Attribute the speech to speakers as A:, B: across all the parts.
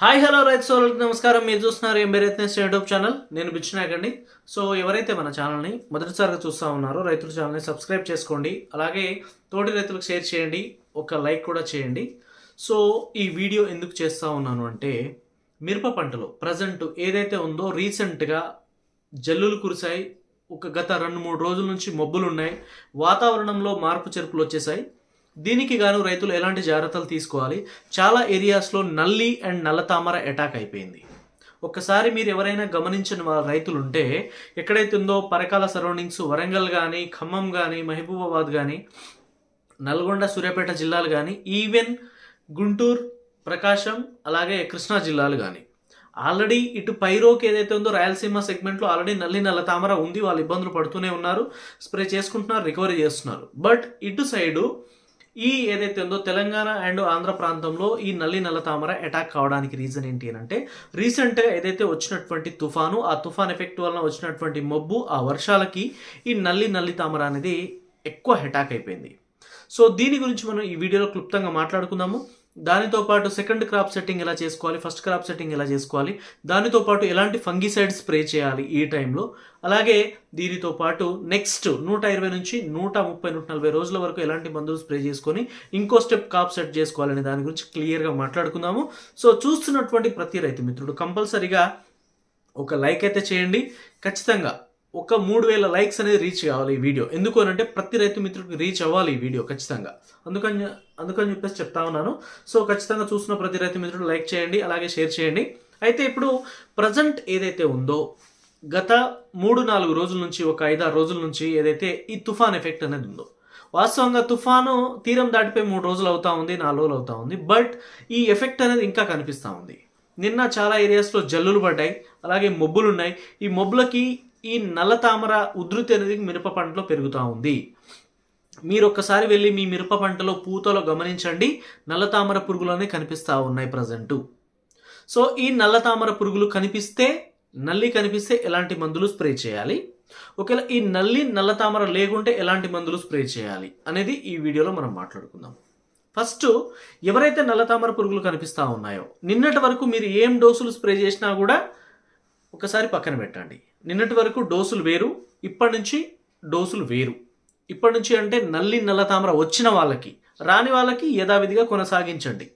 A: Hi hello రైతు సోదరులకు నమస్కారం. మీరు చూస్తున్నారు ఎంబీ రైతు యూట్యూబ్ ఛానల్. నేను బిచ్చినాకండి సో ఎవరైతే మన ఛానల్ని మొదటిసారిగా చూస్తూ ఉన్నారో రైతుల ఛానల్ని సబ్స్క్రైబ్ చేసుకోండి. అలాగే తోటి రైతులకు షేర్ చేయండి. ఒక లైక్ కూడా చేయండి. సో ఈ వీడియో ఎందుకు చేస్తూ ఉన్నాను అంటే మిరప పంటలో ప్రజెంట్ ఏదైతే ఉందో రీసెంట్గా జల్లులు కురిశాయి. ఒక గత రెండు మూడు రోజుల నుంచి మబ్బులు ఉన్నాయి వాతావరణంలో మార్పు చెరుపులు వచ్చేసాయి దీనికి గాను రైతులు ఎలాంటి జాగ్రత్తలు తీసుకోవాలి? చాలా ఏరియాస్లో నల్లి అండ్ నల్ల తామర అటాక్ అయిపోయింది. ఒక్కసారి మీరు ఎవరైనా గమనించిన రైతులు ఉంటే ఎక్కడైతే ఉందో పరకాల సరౌండింగ్స్ వరంగల్ కానీ ఖమ్మం కానీ మహబూబాబాద్ కానీ నల్గొండ సూర్యాపేట జిల్లాలు కానీ ఈవెన్ గుంటూరు ప్రకాశం అలాగే కృష్ణా జిల్లాలు కానీ ఆల్రెడీ ఇటు పైరోకి ఏదైతే ఉందో రాయలసీమ సెగ్మెంట్లో ఆల్రెడీ నల్లి నల్ల తామర ఉంది. వాళ్ళు ఇబ్బందులు పడుతూనే ఉన్నారు. స్ప్రే చేసుకుంటున్నారు రికవరీ చేస్తున్నారు. బట్ ఇటు సైడు ఈ ఏదైతే ఉందో తెలంగాణ అండ్ ఆంధ్ర ప్రాంతంలో ఈ నల్లి నల్ల తామర అటాక్ కావడానికి రీజన్ ఏంటి అని అంటే రీసెంట్గా ఏదైతే వచ్చినటువంటి తుఫాను ఆ తుఫాన్ ఎఫెక్ట్ వలన వచ్చినటువంటి మబ్బు ఆ వర్షాలకి ఈ నల్లి నల్లి తామర అనేది ఎక్కువ అటాక్ అయిపోయింది. సో దీని గురించి మనం ఈ వీడియోలో క్లుప్తంగా మాట్లాడుకుందాము. దానితో పాటు సెకండ్ క్రాప్ సెట్టింగ్ ఎలా చేసుకోవాలి? ఫస్ట్ క్రాప్ సెట్టింగ్ ఎలా చేసుకోవాలి? దానితో పాటు ఎలాంటి ఫంగిసైడ్ స్ప్రే చేయాలి ఈ టైంలో అలాగే దీనితో పాటు నెక్స్ట్ నూట ఇరవై నుంచి నూట ముప్పై నూట నలభై రోజుల వరకు ఎలాంటి మందులు స్ప్రే చేసుకొని ఇంకో స్టెప్ కాప్ సెట్ చేసుకోవాలనే దాని గురించి క్లియర్గా మాట్లాడుకుందాము. సో చూస్తున్నటువంటి ప్రతి రైతు మిత్రుడు కంపల్సరిగా ఒక లైక్ అయితే చేయండి. ఖచ్చితంగా ఒక మూడు వేల లైక్స్ అనేది రీచ్ కావాలి ఈ వీడియో ఎందుకు అని అంటే ప్రతి రైతు మిత్రుడికి రీచ్ అవ్వాలి ఈ వీడియో ఖచ్చితంగా. అందుకని అందుకని చెప్పేసి చెప్తా ఉన్నాను. సో ఖచ్చితంగా చూసిన ప్రతి రైతు మిత్రుడు లైక్ చేయండి అలాగే షేర్ చేయండి. అయితే ఇప్పుడు ప్రజెంట్ ఏదైతే ఉందో గత మూడు నాలుగు రోజుల నుంచి ఒక ఐదారు రోజుల నుంచి ఏదైతే ఈ తుఫాన్ ఎఫెక్ట్ అనేది ఉందో వాస్తవంగా తుఫాను తీరం దాటిపోయి మూడు రోజులు అవుతా ఉంది నాలుగు రోజులు అవుతా ఉంది బట్ ఈ ఎఫెక్ట్ అనేది ఇంకా కనిపిస్తూ ఉంది. నిన్న చాలా ఏరియాస్లో జల్లులు పడ్డాయి అలాగే మబ్బులు ఉన్నాయి ఈ మబ్బులకి ఈ నల్ల తామర ఉధృతి అనేది మిరప పంటలో పెరుగుతూ ఉంది. మీరు ఒక్కసారి వెళ్ళి మీ మిరప పంటలో పూతలో గమనించండి. నల్ల తామర పురుగులు అనేవి కనిపిస్తూ ఉన్నాయి ప్రజెంటు. సో ఈ నల్ల తామర పురుగులు కనిపిస్తే నల్లి కనిపిస్తే ఎలాంటి మందులు స్ప్రే చేయాలి? ఒకవేళ ఈ నల్లి నల్ల తామర లేకుంటే ఎలాంటి మందులు స్ప్రే చేయాలి అనేది ఈ వీడియోలో మనం మాట్లాడుకుందాం. ఫస్ట్ ఎవరైతే నల్ల తామర పురుగులు కనిపిస్తూ ఉన్నాయో నిన్నటి వరకు మీరు ఏం డోసులు స్ప్రే చేసినా కూడా ఒకసారి పక్కన పెట్టండి. నిన్నటి వరకు డోసులు వేరు ఇప్పటి నుంచి డోసులు వేరు. ఇప్పటి నుంచి అంటే నల్లి నల్ల తామర వచ్చిన వాళ్ళకి రాని వాళ్ళకి యథావిధిగా కొనసాగించండి.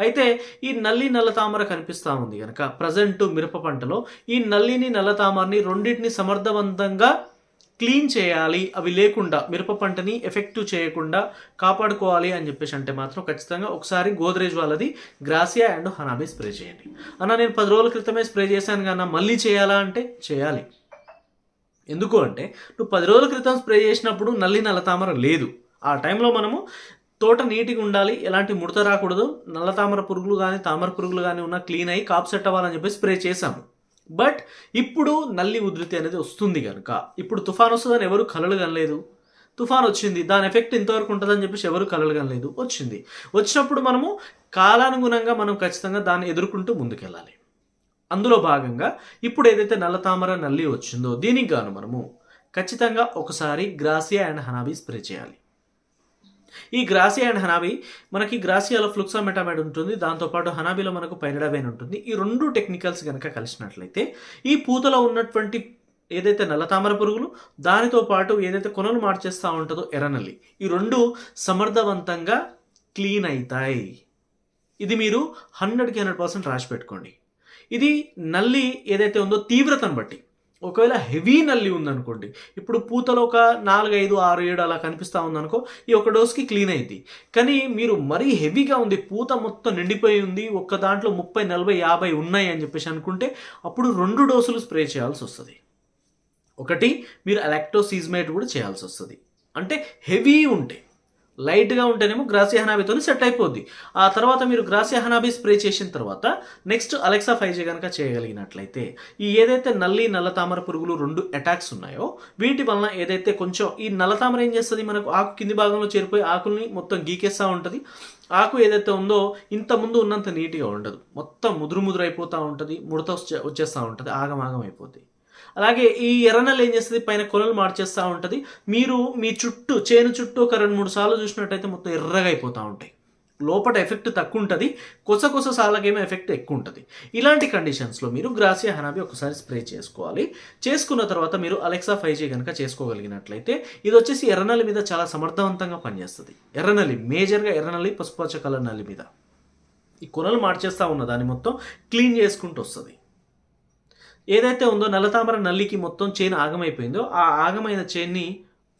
A: అయితే ఈ నల్లి నల్ల తామర కనిపిస్తూ ఉంది కనుక ప్రజెంట్ మిరప పంటలో ఈ నల్లిని నల్ల తామరని రెండింటిని సమర్థవంతంగా క్లీన్ చేయాలి. అవి లేకుండా మిరప పంటని ఎఫెక్టివ్ చేయకుండా కాపాడుకోవాలి అని చెప్పేసి అంటే మాత్రం ఖచ్చితంగా ఒకసారి గోద్రేజ్ వాళ్ళది గ్రాసియా అండ్ హనాబీ స్ప్రే చేయండి. అన్న నేను పది రోజుల క్రితమే స్ప్రే చేశాను కన్నా మళ్ళీ చేయాలా అంటే చేయాలి. ఎందుకు అంటే నువ్వు పది రోజుల క్రితం స్ప్రే చేసినప్పుడు నల్లి నల్ల తామర లేదు. ఆ టైంలో మనము తోట నీటిగా ఉండాలి ఎలాంటి ముడత రాకూడదు నల్ల తామర పురుగులు కానీ తామర పురుగులు కానీ ఉన్న క్లీన్ అయ్యి కాప్ సెట్ అవ్వాలని చెప్పి స్ప్రే చేశాము. బట్ ఇప్పుడు నల్లి ఉధృతి అనేది వస్తుంది కనుక ఇప్పుడు తుఫాన్ వస్తుందని ఎవరు కలలు కనలేదు. తుఫాన్ వచ్చింది దాని ఎఫెక్ట్ ఇంతవరకు ఉంటుందని చెప్పేసి ఎవరు కలలు కనలేదు వచ్చింది. వచ్చినప్పుడు మనము కాలానుగుణంగా మనం ఖచ్చితంగా దాన్ని ఎదుర్కొంటూ ముందుకెళ్ళాలి. అందులో భాగంగా ఇప్పుడు ఏదైతే నల్ల తామర నల్లి వచ్చిందో దీనికి గాను మనము ఖచ్చితంగా ఒకసారి గ్రాసియా అండ్ హనాబీ స్ప్రే చేయాలి. ఈ గ్రాసియా అండ్ హనాబీ మనకి గ్రాసియాలో ఫ్లుక్సామెటామైడ్ ఉంటుంది దాంతోపాటు హనాబీలో మనకు పైనడబైన్ ఉంటుంది. ఈ రెండు టెక్నికల్స్ కనుక కలిసినట్లయితే ఈ పూతలో ఉన్నటువంటి ఏదైతే నల్ల తామర పురుగులు దానితో పాటు ఏదైతే కొనలు మార్చేస్తూ ఉంటుందో ఎర్రనల్లి ఈ రెండు సమర్థవంతంగా క్లీన్ అవుతాయి ఇది మీరు హండ్రెడ్కి హండ్రెడ్ పర్సెంట్ రాసి పెట్టుకోండి. ఇది నల్లి ఏదైతే ఉందో తీవ్రతను బట్టి. ఒకవేళ హెవీ నల్లి ఉందనుకోండి ఇప్పుడు పూతలో ఒక నాలుగైదు ఆరు ఏడు అలా కనిపిస్తూ ఉందనుకో ఈ ఒక డోస్కి క్లీన్ అయింది కానీ మీరు మరీ హెవీగా ఉంది పూత మొత్తం నిండిపోయి ఉంది ఒక్క దాంట్లో ముప్పై నలభై యాభై ఉన్నాయి అని చెప్పేసి అనుకుంటే అప్పుడు రెండు డోసులు స్ప్రే చేయాల్సి వస్తుంది. ఒకటి మీరు అలెక్టోసీజ్మేట్ కూడా చేయాల్సి వస్తుంది. అంటే హెవీ ఉంటే. లైట్గా ఉంటేనేమో గ్రాసియా హనాబీతో సెట్ అయిపోద్ది. ఆ తర్వాత మీరు గ్రాసియా హనాబీ స్ప్రే చేసిన తర్వాత నెక్స్ట్ అలెక్సా ఫైవ్ జీ కనుక చేయగలిగినట్లయితే ఈ ఏదైతే నల్లి నల్ల తామర పురుగులు రెండు అటాక్స్ ఉన్నాయో వీటి వలన ఏదైతే కొంచెం ఈ నల్ల తామర ఏం చేస్తుంది మనకు? ఆకు కింది భాగంలో చేరిపోయి ఆకుల్ని మొత్తం గీకేస్తూ ఉంటుంది. ఆకు ఏదైతే ఉందో ఇంత ముందు ఉన్నంత నీట్గా ఉండదు. మొత్తం ముదురు ముదురు అయిపోతూ ఉంటుంది. ముడత వచ్చే వచ్చేస్తూ ఉంటుంది. ఆగమాగం అయిపోతుంది అలాగే ఈ ఎర్రనల్ ఏం చేస్తుంది? పైన కొలలు మార్చేస్తూ ఉంటుంది. మీరు మీ చుట్టూ చేను చుట్టూ ఒక రెండు మూడు సార్లు చూసినట్టయితే మొత్తం ఎర్రగా అయిపోతూ ఉంటాయి. లోపల ఎఫెక్ట్ తక్కువ ఉంటుంది. కొస కొస సాలకేమో ఎఫెక్ట్ ఎక్కువ ఉంటుంది. ఇలాంటి కండిషన్స్లో మీరు గ్రాసియా హనాబి ఒకసారి స్ప్రే చేసుకోవాలి. చేసుకున్న తర్వాత మీరు అలెక్సా ఫైవ్ జీ కనుక చేసుకోగలిగినట్లయితే ఇది వచ్చేసి ఎర్రనల్లి మీద చాలా సమర్థవంతంగా పనిచేస్తుంది. ఎర్రనల్లి మేజర్గా ఎర్రనల్లి పసుపచ్చ కలర్ నల్లి మీద. ఈ కొనలు మార్చేస్తూ ఉన్న దాన్ని మొత్తం క్లీన్ చేసుకుంటూ వస్తుంది. ఏదైతే ఉందో నల్లతామర నల్లికి మొత్తం చైన్ ఆగమైపోయిందో ఆ ఆగమైన చైన్ని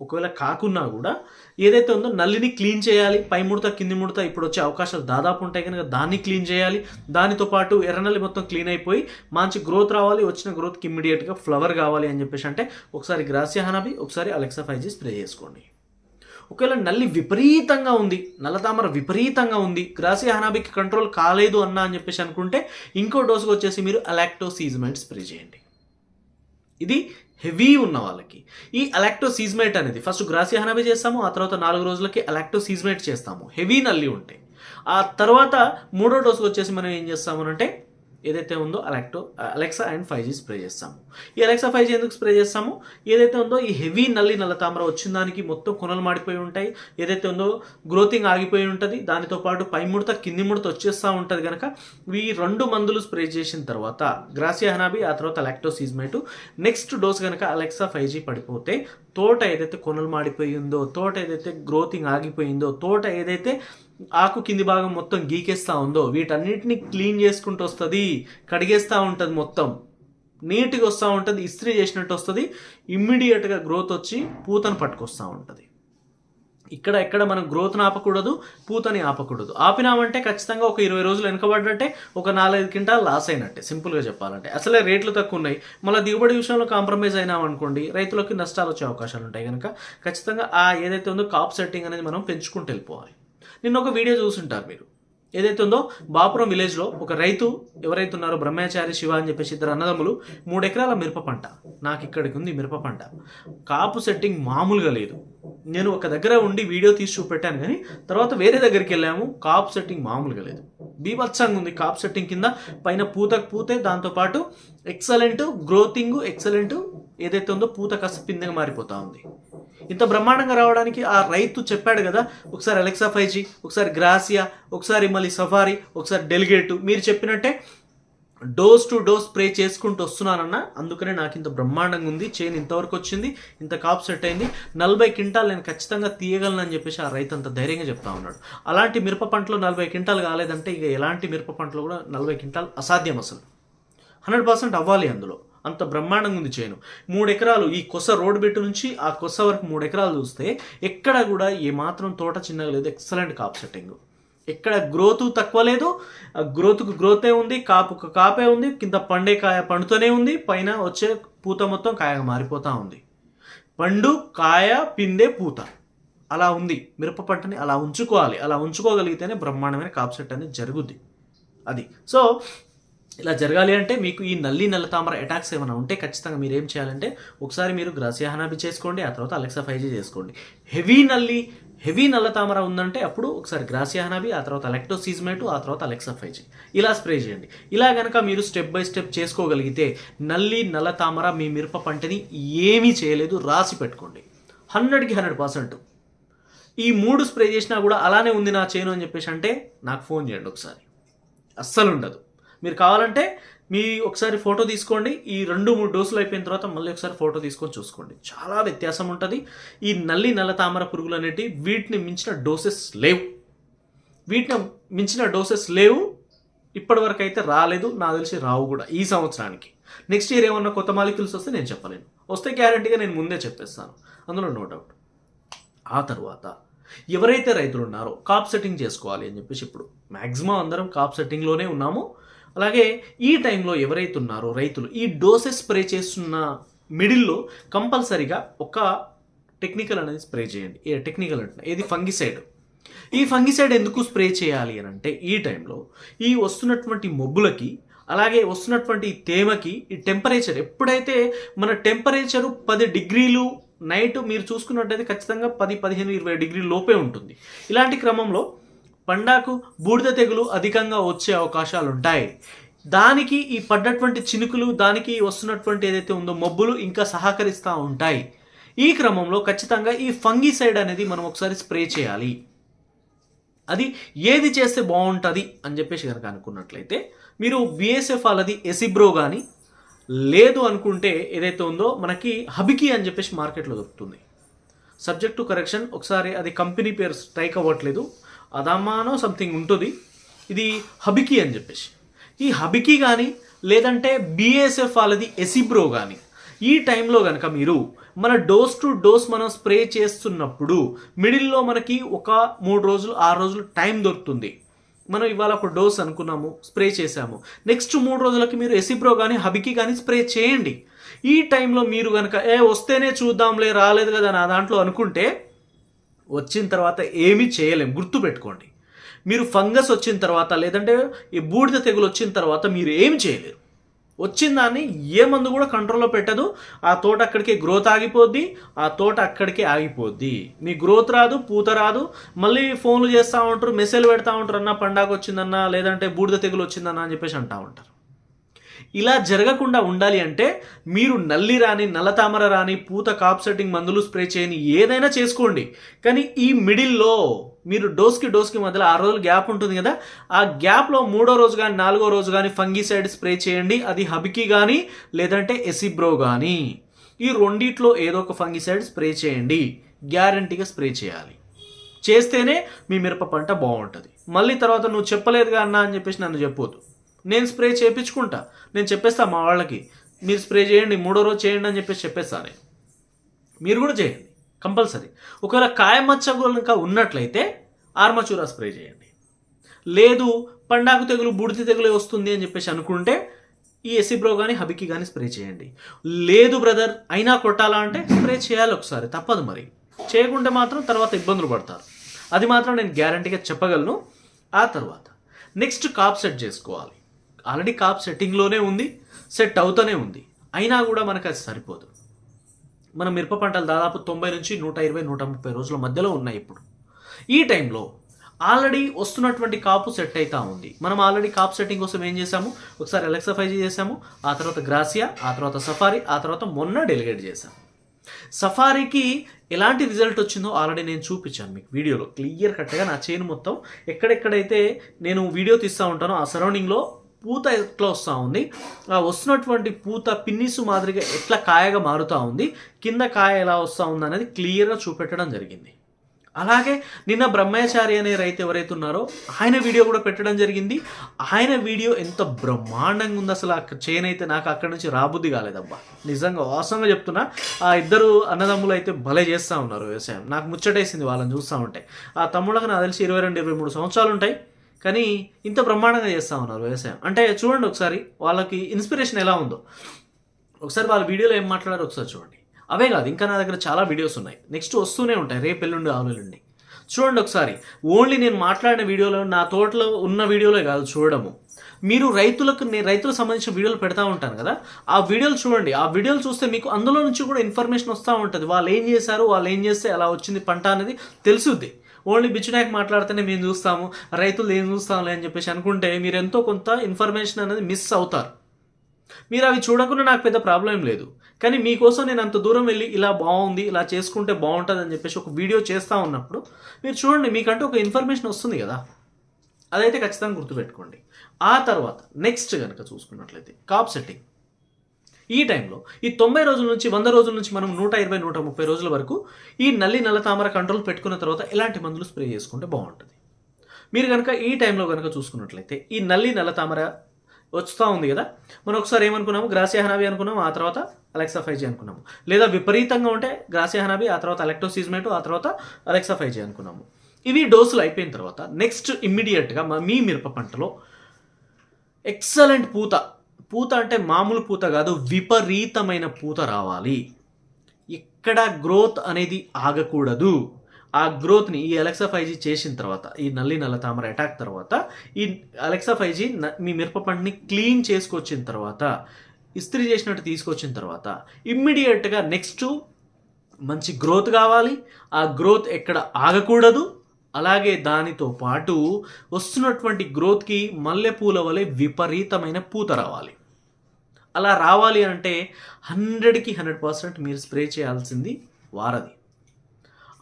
A: ఒకవేళ కాకున్నా కూడా ఏదైతే ఉందో నల్లిని క్లీన్ చేయాలి పై ముడత కింది ముడత ఇప్పుడు వచ్చే అవకాశాలు దాదాపు ఉంటాయి కనుక దాన్ని క్లీన్ చేయాలి. దానితో పాటు ఎర్రనల్లి మొత్తం క్లీన్ అయిపోయి మంచి గ్రోత్ రావాలి వచ్చిన గ్రోత్కి ఇమ్మీడియట్గా ఫ్లవర్ కావాలి అని చెప్పేసి అంటే ఒకసారి గ్రాసియా హనాబి ఒకసారి అలెక్సా ఫైవ్ జీ స్ప్రే చేసుకోండి. ఒకవేళ నల్లి విపరీతంగా ఉంది నల్లతామర విపరీతంగా ఉంది గ్రాసి హనాబికి కంట్రోల్ కాలేదు అన్నా అని చెప్పేసి అనుకుంటే ఇంకో డోసుకు వచ్చేసి మీరు అలాక్టోసీజ్మెంట్ స్ప్రే చేయండి. ఇది హెవీ ఉన్న వాళ్ళకి. ఈ అలాక్టోసీజ్మేట్ అనేది ఫస్ట్ గ్రాసి హనాబి చేస్తాము ఆ తర్వాత నాలుగు రోజులకి అలాక్టోసీజ్మేట్ చేస్తాము. హెవీ నల్లి ఉంటే. ఆ తర్వాత మూడో డోసుకు వచ్చేసి మనం ఏం చేస్తాము అంటే ఏదైతే ఉందో అలెక్టో Alexa and five G spray చేస్తాము. ఈ అలెక్సా ఫైవ్ జీ ఎందుకు స్ప్రే చేస్తాము? ఏదైతే ఉందో ఈ హెవీ నల్లి నల్ల తామర వచ్చిన దానికి మొత్తం కొనలు మాడిపోయి ఉంటాయి. ఏదైతే ఉందో గ్రోతింగ్ ఆగిపోయి ఉంటుంది. దానితో పాటు పై ముడత కింది ముడత వచ్చేస్తూ ఉంటుంది కనుక ఈ రెండు మందులు స్ప్రే చేసిన తర్వాత గ్రాసియా హనాబి ఆ తర్వాత లాక్టోసీజ్మేటు నెక్స్ట్ డోస్ కనుక అలెక్సా ఫైవ్ జీ పడిపోతే తోట ఏదైతే కొనలు మాడిపోయిందో తోట ఏదైతే గ్రోతింగ్ ఆగిపోయిందో తోట ఏదైతే ఆకు కింది భాగం మొత్తం గీకేస్తూ ఉందో వీటన్నిటిని క్లీన్ చేసుకుంటూ వస్తుంది కడిగేస్తూ ఉంటుంది మొత్తం. నీట్గా వస్తూ ఉంటుంది ఇస్త్రీ చేసినట్టు వస్తుంది ఇమ్మీడియట్గా గ్రోత్ వచ్చి పూతను పట్టుకొస్తూ ఉంటుంది. ఇక్కడ ఎక్కడ మనం గ్రోత్ని ఆపకూడదు పూతని ఆపకూడదు. ఆపినామంటే ఖచ్చితంగా ఒక ఇరవై రోజులు వెనకబడ్డంటే ఒక నాలుగైదు క్వింటాల్ లాస్ అయినట్టే సింపుల్గా చెప్పాలంటే. అసలే రేట్లు తక్కువ ఉన్నాయి. మళ్ళీ దిగుబడి విషయంలో కాంప్రమైజ్ అయినామనుకోండి రైతులకి నష్టాలు వచ్చే అవకాశాలు ఉంటాయి కనుక ఖచ్చితంగా ఆ ఏదైతే ఉందో కాప్ సెట్టింగ్ అనేది మనం పెంచుకుంటూ వెళ్ళిపోవాలి. నిన్న ఒక వీడియో చూసుంటారు మీరు. ఏదైతే ఉందో బాపురం విలేజ్లో ఒక రైతు ఎవరైతే ఉన్నారో బ్రహ్మాచారి శివ అని చెప్పేసి ఇద్దరు అన్నదమ్ములు మూడు ఎకరాల మిరప పంట. నాకు ఇక్కడికి ఉంది మిరప పంట. కాపు సెట్టింగ్ మామూలుగా లేదు. నేను ఒక దగ్గర ఉండి వీడియో తీసి చూపెట్టాను కానీ తర్వాత వేరే దగ్గరికి వెళ్ళాము కాపు సెట్టింగ్ మామూలుగా లేదు. బీభత్సంగా ఉంది కాపు సెట్టింగ్ కింద. పైన పూతకు పూతే దాంతోపాటు ఎక్సలెంట్ గ్రోతింగ్ ఎక్సలెంట్ ఏదైతే ఉందో పూత కాస్త పిందెగా మారిపోతా ఉంది. ఇంత బ్రహ్మాండంగా రావడానికి ఆ రైతు చెప్పాడు కదా ఒకసారి అలెక్సా ఫైవ్ జీ ఒకసారి గ్రాసియా ఒకసారి మళ్ళీ సఫారీ ఒకసారి డెలిగేట్. మీరు చెప్పినట్టే డోస్ టు డోస్ స్ప్రే చేసుకుంటూ వస్తున్నానన్న అందుకనే నాకు ఇంత బ్రహ్మాండంగా ఉంది చైన్ ఇంతవరకు వచ్చింది ఇంత కాప్ సెట్ అయింది నలభై క్వింటాల్ నేను ఖచ్చితంగా తీయగలను అని చెప్పేసి ఆ రైతు అంత ధైర్యంగా చెప్తా ఉన్నాడు. అలాంటి మిరప పంటలో నలభై క్వింటాల్ కాలేదంటే ఇక ఎలాంటి మిరప పంటలు కూడా నలభై క్వింటాల్ అసాధ్యం అసలు. హండ్రెడ్ పర్సెంట్ అవ్వాలి అందులో. అంత బ్రహ్మాండంగా ఉంది చేను మూడు ఎకరాలు ఈ కొస రోడ్ బిట్టు నుంచి ఆ కొస వరకు మూడు ఎకరాలు చూస్తే ఎక్కడ కూడా ఏమాత్రం తోట చిన్నగా లేదు. ఎక్సలెంట్ కాప్ సెట్టింగ్ ఎక్కడ గ్రోత్ తక్కువ లేదు. ఆ గ్రోత్కు గ్రోతే ఉంది కాపుకు కాపే ఉంది కింద పండే కాయ పండుతూనే ఉంది పైన వచ్చే పూత మొత్తం కాయగా మారిపోతూ ఉంది. పండు కాయ పిండే పూత. అలా ఉంది. మిరప పంటని అలా ఉంచుకోవాలి. అలా ఉంచుకోగలిగితేనే బ్రహ్మాండమైన కాప్ సెట్ అనేది జరుగుద్ది. అది. సో ఇలా జరగాలి అంటే మీకు ఈ నల్లి నల్ల తామర అటాక్స్ ఏమైనా ఉంటే ఖచ్చితంగా మీరు ఏం చేయాలంటే ఒకసారి మీరు గ్రాసియా హనాబి చేసుకోండి ఆ తర్వాత అలెక్సా ఫైవ్ జీ చేసుకోండి. హెవీ నల్లి హెవీ నల్ల తామర ఉందంటే అప్పుడు ఒకసారి గ్రాసియా హనాబి ఆ తర్వాత అలెక్టోసీజ్మేటు ఆ తర్వాత అలెక్సా ఫైవ్ జీ ఇలా స్ప్రే చేయండి. ఇలా కనుక మీరు స్టెప్ బై స్టెప్ చేసుకోగలిగితే నల్లి నల్ల తామర మీ మిరప పంటని ఏమీ చేయలేదు రాసి పెట్టుకోండి. హండ్రెడ్కి హండ్రెడ్ పర్సెంట్. ఈ మూడు స్ప్రే చేసినా కూడా అలానే ఉంది నా చేను అని చెప్పేసి అంటే నాకు ఫోన్ చేయండి ఒకసారి. అస్సలు ఉండదు. మీరు కావాలంటే మీ ఒకసారి ఫోటో తీసుకోండి. ఈ రెండు మూడు డోసులు అయిపోయిన తర్వాత మళ్ళీ ఒకసారి ఫోటో తీసుకొని చూసుకోండి. చాలా వ్యత్యాసం ఉంటుంది. ఈ నల్లి నల్ల తామర పురుగులు అనేటివి వీటిని మించిన డోసెస్ లేవు. వీటిని మించిన డోసెస్ లేవు. ఇప్పటివరకు అయితే రాలేదు. నాకు తెలిసి రావు కూడా ఈ సంవత్సరానికి. నెక్స్ట్ ఇయర్ ఏమన్నా కొత్త మాలిక్యూల్స్ వస్తే నేను చెప్పలేను. వస్తే గ్యారంటీగా నేను ముందే చెప్పేస్తాను. అందులో నో డౌట్. ఆ తర్వాత ఎవరైతే రైతులు ఉన్నారో కాప్ సెట్టింగ్ చేసుకోవాలి అని చెప్పేసి ఇప్పుడు మ్యాక్సిమం అందరం కాప్ సెట్టింగ్లోనే ఉన్నాము. అలాగే ఈ టైంలో ఎవరైతే ఉన్నారో రైతులు ఈ డోసెస్ స్ప్రే చేస్తున్న మిడిల్లో కంపల్సరీగా ఒక టెక్నికల్ అనేది స్ప్రే చేయండి. ఏ టెక్నికల్ అంటే ఏది ఫంగిసైడ్? ఈ ఫంగిసైడ్ ఎందుకు స్ప్రే చేయాలి అని అంటే ఈ టైంలో ఈ వస్తున్నటువంటి మొబ్బులకి అలాగే వస్తున్నటువంటి తేమకి ఈ టెంపరేచర్ ఎప్పుడైతే మన టెంపరేచరు పది డిగ్రీలు నైట్ మీరు చూసుకున్నట్టయితే ఖచ్చితంగా పది పదిహేను ఇరవై డిగ్రీల లోపే ఉంటుంది. ఇలాంటి క్రమంలో పండాకు బూడిద తెగులు అధికంగా వచ్చే అవకాశాలు ఉంటాయి దానికి ఈ పడ్డటువంటి చినుకులు దానికి వస్తున్నటువంటి ఏదైతే ఉందో మబ్బులు ఇంకా సహకరిస్తూ ఉంటాయి. ఈ క్రమంలో ఖచ్చితంగా ఈ ఫంగిసైడ్ అనేది మనం ఒకసారి స్ప్రే చేయాలి. అది ఏది చేస్తే బాగుంటుంది అని చెప్పేసి కనుక అనుకున్నట్లయితే మీరు బిఎస్ఎఫ్ వాళ్ళది ఎసిబ్రో కానీ లేదు అనుకుంటే ఏదైతే ఉందో మనకి హబికి అని చెప్పేసి మార్కెట్లో దొరుకుతుంది. సబ్జెక్ట్ టు కరెక్షన్ ఒకసారి అది కంపెనీ పేరు స్ట్రైక్ అవ్వట్లేదు. అదమ్మానో సంథింగ్ ఉంటుంది. ఇది హబికి అని చెప్పేసి. ఈ హబికి కానీ లేదంటే బిఎస్ఎఫ్ వాళ్ళది ఎసిబ్రో కానీ ఈ టైంలో కనుక మీరు మన డోస్ టు డోస్ మనం స్ప్రే చేస్తున్నప్పుడు మిడిల్లో మనకి ఒక మూడు రోజులు ఆరు రోజులు టైం దొరుకుతుంది. మనం ఇవాళ ఒక డోస్ అనుకున్నాము స్ప్రే చేసాము నెక్స్ట్ మూడు రోజులకి మీరు ఎసిబ్రో కానీ హబికి కానీ స్ప్రే చేయండి. ఈ టైంలో మీరు కనుక ఏ వస్తేనే చూద్దాంలే రాలేదు కదా నా దాంట్లో అనుకుంటే వచ్చిన తర్వాత ఏమీ చేయలేం. గుర్తుపెట్టుకోండి. మీరు ఫంగస్ వచ్చిన తర్వాత లేదంటే ఈ బూడిద తెగులు వచ్చిన తర్వాత మీరు ఏమి చేయలేరు. వచ్చిన దాన్ని ఏ మందు కూడా కంట్రోల్లో పెట్టదు. ఆ తోట అక్కడికే గ్రోత్ ఆగిపోద్ది. ఆ తోట అక్కడికే ఆగిపోద్ది. మీ గ్రోత్ రాదు పూత రాదు. మళ్ళీ ఫోన్లు చేస్తూ ఉంటారు మెసేజ్ పెడతా ఉంటారు అన్న పండాగ వచ్చిందన్న లేదంటే బూడిద తెగులు వచ్చిందన్న అని చెప్పేసి అంటూ ఉంటారు. ఇలా జరగకుండా ఉండాలి అంటే మీరు నల్లి రాని నల్లతామర రాని పూత కాప్ సెట్టింగ్ మందులు స్ప్రే చేయని ఏదైనా చేసుకోండి. కానీ ఈ మిడిల్లో మీరు డోస్కి డోస్కి మధ్యలో ఆ రోజులు గ్యాప్ ఉంటుంది కదా ఆ గ్యాప్లో మూడో రోజు కానీ నాలుగో రోజు కానీ ఫంగిసైడ్ స్ప్రే చేయండి. అది హబికి కానీ లేదంటే ఎసిబ్రో కానీ. ఈ రెండిట్లో ఏదో ఒక ఫంగిసైడ్ స్ప్రే చేయండి. గ్యారంటీగా స్ప్రే చేయాలి. చేస్తేనే మీ మిరప పంట బాగుంటుంది. మళ్ళీ తర్వాత నువ్వు చెప్పలేదుగా అన్నా అని చెప్పేసి నన్ను చెప్పొద్దు. నేను స్ప్రే చేయించుకుంటా నేను చెప్పేస్తా మా వాళ్ళకి మీరు స్ప్రే చేయండి మూడో రోజు చేయండి అని చెప్పేసి చెప్పేస్తా నేను. మీరు కూడా చేయండి కంపల్సరీ. ఒకవేళ కాయమచ్చ ఇంకా ఉన్నట్లయితే ఆర్మచూరా స్ప్రే చేయండి. లేదు పండాకు తెగులు బూడిద తెగులు వస్తుంది అని చెప్పేసి అనుకుంటే ఈ ఎసిబ్రో కానీ హబికి కానీ స్ప్రే చేయండి. లేదు బ్రదర్ అయినా కొట్టాలా అంటే స్ప్రే చేయాలి ఒకసారి తప్పదు మరి. చేయకుంటే మాత్రం తర్వాత ఇబ్బందులు పడతారు. అది మాత్రం నేను గ్యారంటీగా చెప్పగలను. ఆ తర్వాత నెక్స్ట్ కాప్ సెట్ చేసుకోవాలి. ఆల్రెడీ కాప్ సెట్టింగ్లోనే ఉంది సెట్ అవుతూనే ఉంది. అయినా కూడా మనకు అది సరిపోదు. మన మిరప పంటలు దాదాపు తొంభై నుంచి నూట ఇరవై నూట ముప్పై రోజుల మధ్యలో ఉన్నాయి ఇప్పుడు. ఈ టైంలో ఆల్రెడీ వస్తున్నటువంటి కాపు సెట్ అవుతా ఉంది. మనం ఆల్రెడీ కాప్ సెట్టింగ్ కోసం ఏం చేసాము ఒకసారి ఎలక్సఫైజ్ చేసాము ఆ తర్వాత గ్రాసియా ఆ తర్వాత సఫారీ ఆ తర్వాత మొన్న డెలిగేట్ చేసాము సఫారీకి ఎలాంటి రిజల్ట్ వచ్చిందో ఆల్రెడీ నేను చూపించాను మీకు వీడియోలో. క్లియర్ కట్గా నా చైన్ మొత్తం ఎక్కడెక్కడైతే నేను వీడియో తీస్తూ ఉంటానో ఆ సరౌండింగ్లో పూత ఎట్లా వస్తూ ఉంది? ఆ వస్తున్నటువంటి పూత పిన్నిసు మాదిరిగా ఎట్లా కాయగా మారుతూ ఉంది? కింద కాయ ఎలా వస్తూ ఉంది అనేది క్లియర్గా చూపెట్టడం జరిగింది. అలాగే నిన్న బ్రహ్మచారి అనే రైతు ఎవరైతే ఉన్నారో ఆయన వీడియో కూడా పెట్టడం జరిగింది. ఆయన వీడియో ఎంత బ్రహ్మాండంగా ఉంది అసలు అక్కడ చైన్ అయితే నాకు అక్కడి నుంచి రాబుద్ది కాలేదబ్బా. నిజంగా వాస్తవంగా చెప్తున్నా ఆ ఇద్దరు అన్నదమ్ములు అయితే భలే చేస్తూ ఉన్నారు వ్యవసాయం. నాకు ముచ్చటేసింది వాళ్ళని చూస్తూ ఉంటే. ఆ తమ్ముళ్ళకి నాకు తెలిసి ఇరవై రెండు ఇరవై మూడు సంవత్సరాలు ఉంటాయి. కానీ ఇంత బ్రహ్మాండంగా చేస్తూ ఉన్నారు వ్యవసాయం. అంటే చూడండి ఒకసారి వాళ్ళకి ఇన్స్పిరేషన్ ఎలా ఉందో. ఒకసారి వాళ్ళ వీడియోలో ఏం మాట్లాడారో ఒకసారి చూడండి. అవే కాదు ఇంకా నా దగ్గర చాలా వీడియోస్ ఉన్నాయి. నెక్స్ట్ వస్తూనే ఉంటాయి రేపు ఎల్లుండి ఆవులుండి చూడండి ఒకసారి ఓన్లీ నేను మాట్లాడిన వీడియోలో నా తోటలో ఉన్న వీడియోలే కాదు చూడడము. మీరు రైతులకు నేను రైతులకు సంబంధించిన వీడియోలు పెడతా ఉంటాను కదా ఆ వీడియోలు చూడండి. ఆ వీడియోలు చూస్తే మీకు అందులో నుంచి కూడా ఇన్ఫర్మేషన్ వస్తూ ఉంటుంది. వాళ్ళు ఏం చేశారు వాళ్ళు ఏం చేస్తే ఎలా వచ్చింది పంట అనేది తెలుసుద్ది. ఓన్లీ బిచ్చునాయక్ మాట్లాడితేనే మేము చూస్తాము రైతులు ఏం చూస్తాంలే అని చెప్పేసి అనుకుంటే మీరు ఎంతో కొంత ఇన్ఫర్మేషన్ అనేది మిస్ అవుతారు. మీరు అవి చూడకుండా నాకు పెద్ద ప్రాబ్లం లేదు. కానీ మీకోసం నేను అంత దూరం వెళ్ళి ఇలా బాగుంది ఇలా చేసుకుంటే బాగుంటుంది అని చెప్పేసి ఒక వీడియో చేస్తూ ఉన్నప్పుడు మీరు చూడండి మీకంటే ఒక ఇన్ఫర్మేషన్ వస్తుంది కదా. అదైతే ఖచ్చితంగా గుర్తుపెట్టుకోండి. ఆ తర్వాత నెక్స్ట్ కనుక చూసుకున్నట్లయితే కాప్ సెట్టింగ్ ఈ టైంలో ఈ తొంభై రోజుల నుంచి వంద రోజుల నుంచి మనం నూట ఇరవై నూట ముప్పై రోజుల వరకు ఈ నల్లి నల్ల తామర కంట్రోల్ పెట్టుకున్న తర్వాత ఎలాంటి మందులు స్ప్రే చేసుకుంటే బాగుంటుంది. మీరు కనుక ఈ టైంలో కనుక చూసుకున్నట్లయితే ఈ నల్లి నల్ల తామర వస్తూ ఉంది కదా మనం ఒకసారి ఏమనుకున్నాము? గ్రాసియా హనాబి అనుకున్నాము ఆ తర్వాత అలెక్సా ఫైవ్ జీ అనుకున్నాము. లేదా విపరీతంగా ఉంటే గ్రాసియా హనాబి ఆ తర్వాత అలెక్టోసిజ్మేట్ ఆ తర్వాత అలెక్సా ఫైవ్ జీ అనుకున్నాము. ఇవి డోసులు అయిపోయిన తర్వాత నెక్స్ట్ ఇమ్మీడియట్గా మీ మిరప పంటలో ఎక్సలెంట్ పూత పూత అంటే మామూలు పూత కాదు విపరీతమైన పూత రావాలి. ఇక్కడ గ్రోత్ అనేది ఆగకూడదు. ఆ గ్రోత్ని ఈ అలెక్సా ఫైవ్ జీ చేసిన తర్వాత ఈ నల్లి నల్ల తామర అటాక్ తర్వాత ఈ అలెక్సా ఫైవ్ జీ మీ మిరప పంటని క్లీన్ చేసుకొచ్చిన తర్వాత ఇస్త్రీ చేసినట్టు తీసుకొచ్చిన తర్వాత ఇమ్మీడియట్గా నెక్స్ట్ మంచి గ్రోత్ కావాలి. ఆ గ్రోత్ ఎక్కడ ఆగకూడదు. అలాగే దానితో పాటు వస్తున్నటువంటి గ్రోత్కి మల్లెపూల వలె విపరీతమైన పూత రావాలి. అలా రావాలి అంటే హండ్రెడ్కి హండ్రెడ్ పర్సెంట్ మీరు స్ప్రే చేయాల్సింది వారది.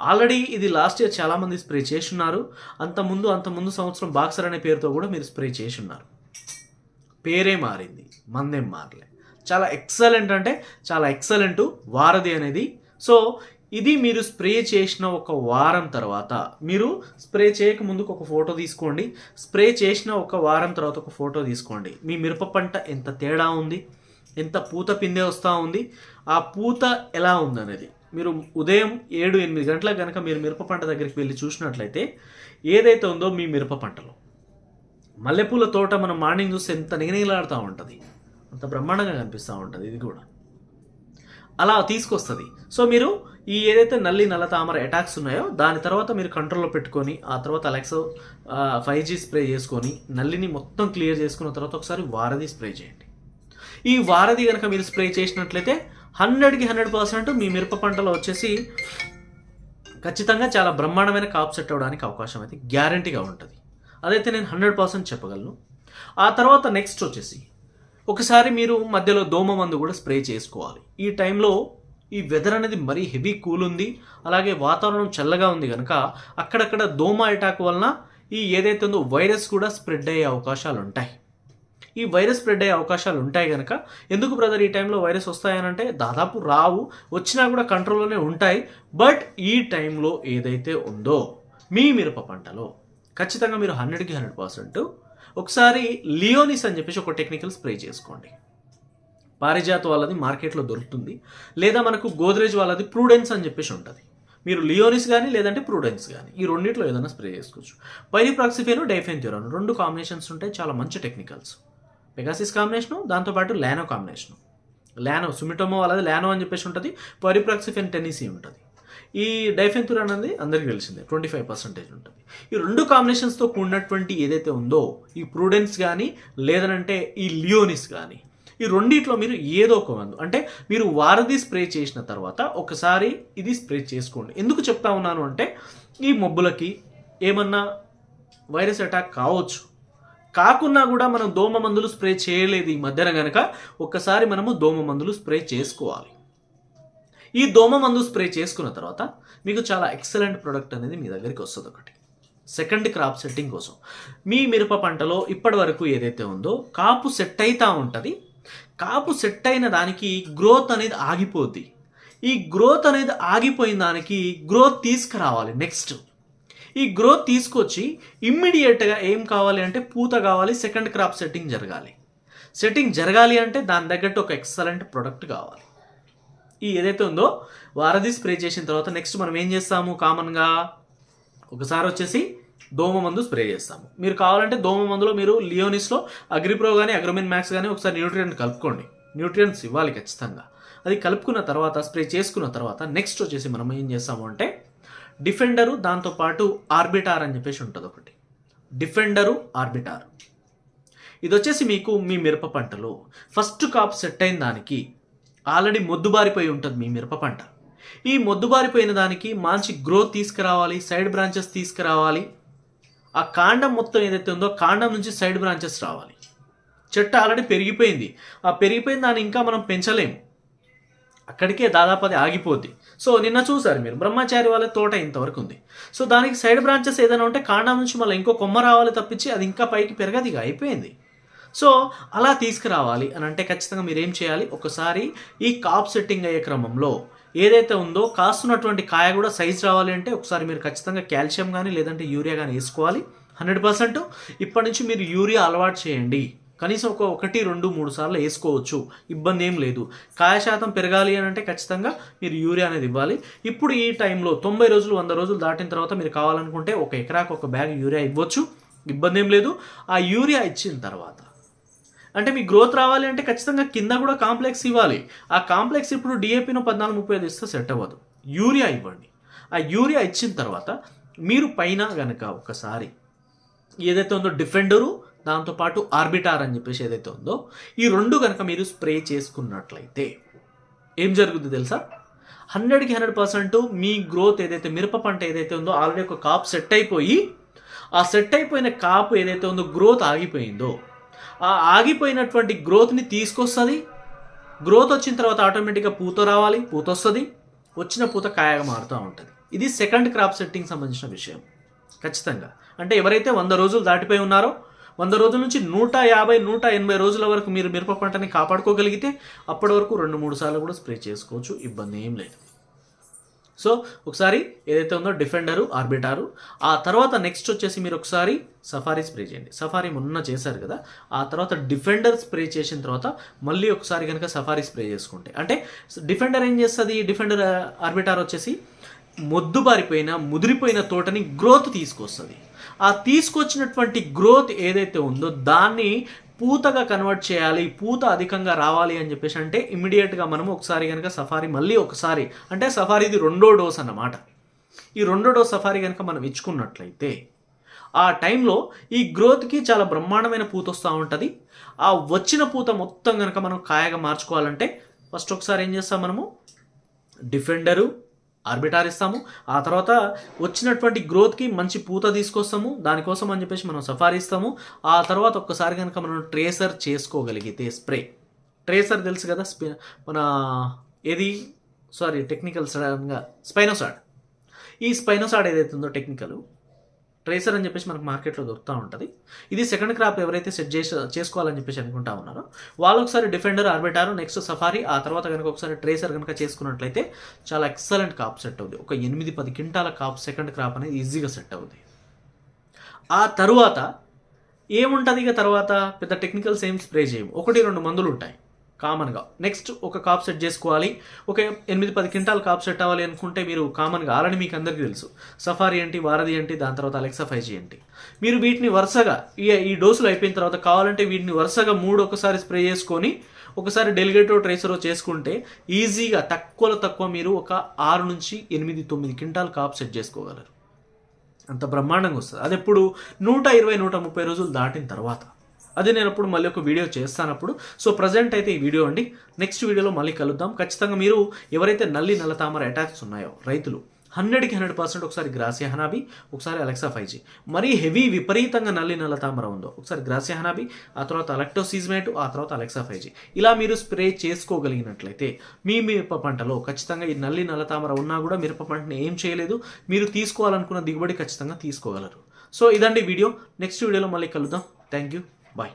A: ఆల్రెడీ ఇది లాస్ట్ ఇయర్ చాలామంది స్ప్రే చేసి ఉన్నారు అంత ముందు అంత ముందు సంవత్సరం బాక్సర్ అనే పేరుతో కూడా మీరు స్ప్రే చేసి ఉన్నారు పేరే మారింది మందేం మారలే. చాలా ఎక్సలెంట్ అంటే చాలా ఎక్సలెంట్ వారధి అనేది. సో ఇది మీరు స్ప్రే చేసిన ఒక వారం తర్వాత మీరు స్ప్రే చేయక ముందుకు ఒక ఫోటో తీసుకోండి. స్ప్రే చేసిన ఒక వారం తర్వాత ఒక ఫోటో తీసుకోండి. మీ మిరప పంట ఎంత తేడా ఉంది? ఎంత పూత పిందె వస్తూ ఉంది? ఆ పూత ఎలా ఉందనేది. మీరు ఉదయం ఏడు ఎనిమిది గంటలకు కనుక మీరు మిరప పంట దగ్గరికి వెళ్ళి చూసినట్లయితే ఏదైతే ఉందో మీ మిరప పంటలో. మల్లెపూల తోట మనం మార్నింగ్ చూస్తే ఎంత నిగనిగలాడుతూ ఉంటుంది. అంత బ్రహ్మాండంగా కనిపిస్తూ ఉంటుంది ఇది కూడా. అలా తీసుకొస్తుంది. సో మీరు ఈ ఏదైతే నల్లి నల్ల తామర అటాక్స్ ఉన్నాయో దాని తర్వాత మీరు కంట్రోల్లో పెట్టుకొని ఆ తర్వాత అలెక్సో ఫైవ్ జీ స్ప్రే చేసుకొని నల్లిని మొత్తం క్లియర్ చేసుకున్న తర్వాత ఒకసారి వారధి స్ప్రే చేయండి. ఈ వారధి కనుక మీరు స్ప్రే చేసినట్లయితే హండ్రెడ్కి హండ్రెడ్ పర్సెంట్ మీ మిరప పంటలో వచ్చేసి ఖచ్చితంగా చాలా బ్రహ్మాండమైన కాప్ సెట్ అవ్వడానికి అవకాశం అయితే గ్యారంటీగా ఉంటుంది. అదైతే నేను హండ్రెడ్ పర్సెంట్ చెప్పగలను. ఆ తర్వాత నెక్స్ట్ వచ్చేసి ఒకసారి మీరు మధ్యలో దోమ మందు కూడా స్ప్రే చేసుకోవాలి. ఈ టైంలో ఈ వెదర్ అనేది మరీ హెవీ కూల్ ఉంది. అలాగే వాతావరణం చల్లగా ఉంది కనుక అక్కడక్కడ దోమ అటాక్ వలన ఈ ఏదైతే ఉందో వైరస్ కూడా స్ప్రెడ్ అయ్యే అవకాశాలు ఉంటాయి. ఈ వైరస్ స్ప్రెడ్ అయ్యే అవకాశాలు ఉంటాయి కనుక ఎందుకు బ్రదర్ ఈ టైంలో వైరస్ వస్తాయనంటే దాదాపు రావు వచ్చినా కూడా కంట్రోల్లోనే ఉంటాయి. బట్ ఈ టైంలో ఏదైతే ఉందో మీ మిరప పంటలో ఖచ్చితంగా మీరు హండ్రెడ్కి హండ్రెడ్ పర్సెంట్ ఒకసారి లియోనిస్ అని చెప్పేసి ఒక టెక్నికల్ స్ప్రే చేసుకోండి. పారిజాత వాళ్ళది మార్కెట్లో దొరుకుతుంది. లేదా మనకు గోద్రేజ్ వాళ్ళది ప్రూడెన్స్ అని చెప్పేసి ఉంటుంది. మీరు లియోనిస్ కానీ లేదంటే ప్రూడెన్స్ కానీ ఈ రెండింటిలో ఏదైనా స్ప్రే చేసుకోవచ్చు. పైరిప్రాక్సిఫేను డైఫెన్థ్యూరాన్ రెండు కాంబినేషన్స్ ఉంటాయి చాలా మంచి టెక్నికల్స్ పెగాసిస్ కాంబినేషను దాంతోపాటు లానో కాంబినేషను లానో సుమిటోమో వాళ్ళది లానో అని చెప్పేసి ఉంటుంది. పైరిప్రాక్సిఫెన్ టెన్నిసీ ఉంటుంది. ఈ డైఫెన్థురాన్ అనేది అందరికీ తెలిసిందే. ట్వంటీ ఫైవ్ పర్సెంటేజ్ ఉంటుంది. ఈ రెండు కాంబినేషన్స్తో కూడినటువంటి ఏదైతే ఉందో ఈ ప్రూడెన్స్ కానీ లేదనంటే ఈ లియోనిస్ కానీ ఈ రెండిట్లో మీరు ఏదో ఒక మందు అంటే మీరు వారధి స్ప్రే చేసిన తర్వాత ఒకసారి ఇది స్ప్రే చేసుకోండి. ఎందుకు చెప్తా ఉన్నాను అంటే ఈ మబ్బులకి ఏమన్నా వైరస్ అటాక్ కావచ్చు. కాకున్నా కూడా మనం దోమ మందులు స్ప్రే చేయలేదు ఈ మధ్యన కనుక ఒక్కసారి మనము దోమ మందులు స్ప్రే చేసుకోవాలి. ఈ దోమ మందు స్ప్రే చేసుకున్న తర్వాత మీకు చాలా ఎక్సలెంట్ ప్రోడక్ట్ అనేది మీ దగ్గరికి వస్తుంది ఒకటి. సెకండ్ క్రాప్ సెట్టింగ్ కోసం. మీ మిరప పంటలో ఇప్పటి వరకు ఏదైతే ఉందో కాపు సెట్ అవుతూ ఉంటుంది. కాపు సెట్ అయిన దానికి గ్రోత్ అనేది ఆగిపోద్ది. ఈ గ్రోత్ అనేది ఆగిపోయిన దానికి గ్రోత్ తీసుకురావాలి నెక్స్ట్ ఈ గ్రోత్ తీసుకొచ్చి ఇమ్మీడియట్గా ఏం కావాలి అంటే పూత కావాలి సెకండ్ క్రాప్ సెట్టింగ్ జరగాలి. సెట్టింగ్ జరగాలి అంటే దాని తగ్గట్టు ఒక ఎక్సలెంట్ ప్రొడక్ట్ కావాలి. ఈ ఏదైతే ఉందో వారధి స్ప్రే చేసిన తర్వాత నెక్స్ట్ మనం ఏం చేస్తాము? కామన్గా ఒకసారి వచ్చేసి దోమ మందు స్ప్రే చేస్తాము. మీరు కావాలంటే దోమ మందులో మీరు లియోనిస్లో అగ్రిప్రో కానీ అగ్రోమిన్ మ్యాక్స్ కానీ ఒకసారి న్యూట్రియంట్ కలుపుకోండి. న్యూట్రియంట్స్ ఇవ్వాలి ఖచ్చితంగా. అది కలుపుకున్న తర్వాత స్ప్రే చేసుకున్న తర్వాత నెక్స్ట్ వచ్చేసి మనం ఏం చేస్తాము అంటే డిఫెండరు దాంతోపాటు ఆర్బిటార్ అని చెప్పేసి ఉంటుంది ఒకటి. డిఫెండరు ఆర్బిటార్ ఇది వచ్చేసి మీకు మీ మిరప పంటలో ఫస్ట్ కాప్ సెట్ అయిన దానికి ఆల్రెడీ మొద్దుబారిపోయి ఉంటుంది మీ మిరప పంట. ఈ మొద్దుబారిపోయిన దానికి మంచి గ్రోత్ తీసుకురావాలి సైడ్ బ్రాంచెస్ తీసుకురావాలి. ఆ కాండం మొత్తం ఏదైతే ఉందో కాండం నుంచి సైడ్ బ్రాంచెస్ రావాలి. చెట్టు ఆల్రెడీ పెరిగిపోయింది. ఆ పెరిగిపోయిన దాన్ని ఇంకా మనం పెంచలేము. అక్కడికే దాదాపు అది ఆగిపోద్ది. సో నిన్న చూసారు మీరు బ్రహ్మచారి వాళ్ళ తోట ఇంతవరకు ఉంది. సో దానికి సైడ్ బ్రాంచెస్ ఏదైనా ఉంటే కాండం నుంచి మళ్ళీ ఇంకో కొమ్మ రావాలి తప్పించి అది ఇంకా పైకి పెరగదు ఇక అయిపోయింది. సో అలా తీసుకురావాలి అని అంటే ఖచ్చితంగా మీరు ఏం చేయాలి? ఒకసారి ఈ కాప్ సెట్టింగ్ అయ్యే క్రమంలో ఏదైతే ఉందో కాస్తున్నటువంటి కాయ కూడా సైజ్ రావాలి అంటే ఒకసారి మీరు ఖచ్చితంగా కాల్షియం కానీ లేదంటే యూరియా కానీ వేసుకోవాలి. Hundred percent. ఇప్పటి నుంచి మీరు యూరియా అలవాటు చేయండి. కనీసం ఒక ఒకటి రెండు మూడు సార్లు వేసుకోవచ్చు. ఇబ్బంది ఏం లేదు. కాయ శాతం పెరగాలి అని అంటే ఖచ్చితంగా మీరు యూరియా అనేది ఇవ్వాలి. ఇప్పుడు ఈ టైంలో తొంభై రోజులు వంద రోజులు దాటిన తర్వాత మీరు కావాలనుకుంటే ఒక ఎకరాకు ఒక బ్యాగ్ యూరియా ఇవ్వచ్చు. ఇబ్బంది ఏం లేదు. ఆ యూరియా ఇచ్చిన తర్వాత అంటే మీ గ్రోత్ రావాలి అంటే ఖచ్చితంగా కింద కూడా కాంప్లెక్స్ ఇవ్వాలి. ఆ కాంప్లెక్స్ ఇప్పుడు డిఏపిను పద్నాలుగు ముప్పై ఐదు ఇస్తే సెట్ అవ్వదు. యూరియా ఇవ్వండి. ఆ యూరియా ఇచ్చిన తర్వాత మీరు పైన కనుక ఒకసారి ఏదైతే ఉందో డిఫెండరు దాంతోపాటు ఆర్బిటార్ అని చెప్పేసి ఏదైతే ఉందో ఈ రెండు కనుక మీరు స్ప్రే చేసుకున్నట్లయితే ఏం జరుగుతుంది తెలుసా? హండ్రెడ్కి హండ్రెడ్ పర్సెంట్ మీ గ్రోత్ ఏదైతే మిరప పంట ఏదైతే ఉందో ఆల్రెడీ ఒక కాప్ సెట్ అయిపోయి ఆ సెట్ అయిపోయిన కాపు ఏదైతే ఉందో గ్రోత్ ఆగిపోయిందో ఆ ఆగిపోయినటువంటి గ్రోత్ని తీసుకొస్తుంది. గ్రోత్ వచ్చిన తర్వాత ఆటోమేటిక్గా పూత రావాలి పూత వస్తుంది. వచ్చిన పూత కాయగా మారుతూ ఉంటుంది. ఇది సెకండ్ క్రాప్ సెట్టింగ్ సంబంధించిన విషయం. ఖచ్చితంగా. అంటే ఎవరైతే వంద రోజులు దాటిపోయి ఉన్నారో వంద రోజుల నుంచి నూట యాభై నూట ఎనభై రోజుల వరకు మీరు మిరప పంటని కాపాడుకోగలిగితే అప్పటి వరకు రెండు మూడు సార్లు కూడా స్ప్రే చేసుకోవచ్చు. ఇబ్బంది ఏం లేదు. సో ఒకసారి ఏదైతే ఉందో డిఫెండరు ఆర్బిటారు ఆ తర్వాత నెక్స్ట్ వచ్చేసి మీరు ఒకసారి సఫారీ స్ప్రే చేయండి. సఫారీ మొన్న చేశారు కదా ఆ తర్వాత డిఫెండర్ స్ప్రే చేసిన తర్వాత మళ్ళీ ఒకసారి కనుక సఫారీ స్ప్రే చేసుకుంటే అంటే డిఫెండర్ ఏం చేస్తుంది? డిఫెండర్ ఆర్బిటార్ వచ్చేసి మొద్దుబారిపోయిన ముదిరిపోయిన తోటని గ్రోత్ తీసుకొస్తుంది. ఆ తీసుకొచ్చినటువంటి గ్రోత్ ఏదైతే ఉందో దాన్ని పూతగా కన్వర్ట్ చేయాలి పూత అధికంగా రావాలి అని చెప్పేసి అంటే ఇమ్మీడియట్గా మనము ఒకసారి కనుక సఫారీ మళ్ళీ ఒకసారి అంటే సఫారీది రెండో డోస్ అన్నమాట. ఈ రెండో డోస్ సఫారీ కనుక మనం ఇచ్చుకున్నట్లయితే ఆ టైంలో ఈ గ్రోత్కి చాలా బ్రహ్మాండమైన పూత వస్తూ ఉంటుంది. ఆ వచ్చిన పూత మొత్తం కనుక మనం కాయగా మార్చుకోవాలంటే ఫస్ట్ ఒకసారి ఏం చేస్తాం మనము? డిఫెండరు ఆర్బిటార్ ఇస్తాము. ఆ తర్వాత వచ్చినటువంటి గ్రోత్కి మంచి పూత తీసుకొస్తాము. దానికోసం అని చెప్పేసి మనం సఫారీ ఇస్తాము. ఆ తర్వాత ఒక్కసారి కనుక మనం ట్రేసర్ చేసుకోగలిగితే స్ప్రే ట్రేసర్ తెలుసు కదా స్పి మన ఏది? సారీ టెక్నికల్ సడన్గా స్పైనోసాడ్ ఈ స్పైనోసాడ్ ఏదైతే ఉందో టెక్నికల్ ట్రేసర్ అని చెప్పేసి మనకు మార్కెట్లో దొరుకుతూ ఉంటుంది. ఇది సెకండ్ క్రాప్ ఎవరైతే సెట్ చేసి చేసుకోవాలని చెప్పేసి అనుకుంటా ఉన్నారో వాళ్ళు ఒకసారి డిఫెండర్ ఆర్బిటారు నెక్స్ట్ సఫారీ ఆ తర్వాత కనుక ఒకసారి ట్రేసర్ కనుక చేసుకున్నట్లయితే చాలా ఎక్సలెంట్ కాప్ సెట్ అవుతుంది ఒక ఎనిమిది పది క్వింటాల కాప్ సెకండ్ క్రాప్ అనేది ఈజీగా సెట్ అవుతుంది ఆ తరువాత ఏముంటుంది ఇక తర్వాత? పెద్ద టెక్నికల్స్ ఏం స్ప్రే చేయము. ఒకటి రెండు మందులు ఉంటాయి కామన్గా. నెక్స్ట్ ఒక కాప్ సెట్ చేసుకోవాలి. ఒక ఎనిమిది పది క్వింటాల్ కాప్ సెట్ అవ్వాలి అనుకుంటే మీరు కామన్గా ఆల్రెడీ మీకు అందరికీ తెలుసు. సఫారీ ఏంటి వారధి ఏంటి దాని తర్వాత అలెక్సా ఫైవ్ జీ ఏంటి. మీరు వీటిని వరుసగా ఈ ఈ డోసులు అయిపోయిన తర్వాత కావాలంటే వీటిని వరుసగా మూడు ఒకసారి స్ప్రే చేసుకొని ఒకసారి డెలిగేటో ట్రేసరో చేసుకుంటే ఈజీగా తక్కువలో తక్కువ మీరు ఒక ఆరు నుంచి ఎనిమిది తొమ్మిది క్వింటాల్ కాప్ సెట్ చేసుకోగలరు. అంత బ్రహ్మాండంగా వస్తుంది. అది ఎప్పుడు నూట ఇరవై నూట ముప్పై రోజులు దాటిన తర్వాత. అది నేను అప్పుడు మళ్ళీ ఒక వీడియో చేస్తానప్పుడు. సో ప్రజెంట్ అయితే ఈ వీడియో అండి. నెక్స్ట్ వీడియోలో మళ్ళీ కలుద్దాం. ఖచ్చితంగా మీరు ఎవరైతే నల్లి నల్ల తామర అటాక్స్ ఉన్నాయో రైతులు హండ్రెడ్కి హండ్రెడ్ పర్సెంట్ ఒకసారి గ్రాసియా హనాబి ఒకసారి అలెక్సా ఫైవ్ జీ మరీ హెవీ విపరీతంగా నల్లి నల్ల తామర ఉందో ఒకసారి గ్రాసియా హనాబి ఆ తర్వాత అలెక్టోసీజ్మేట్ ఆ తర్వాత అలెక్సా ఫైవ్ జీ ఇలా మీరు స్ప్రే చేసుకోగలిగినట్లయితే మీ మిరప పంటలో ఖచ్చితంగా ఈ నల్లి నల్ల తామర ఉన్నా కూడా మిరప పంటని ఏం చేయలేదు. మీరు తీసుకోవాలనుకున్న దిగుబడి ఖచ్చితంగా తీసుకోగలరు. సో ఇదండి వీడియో. నెక్స్ట్ వీడియోలో మళ్ళీ కలుద్దాం. Thank you Bye.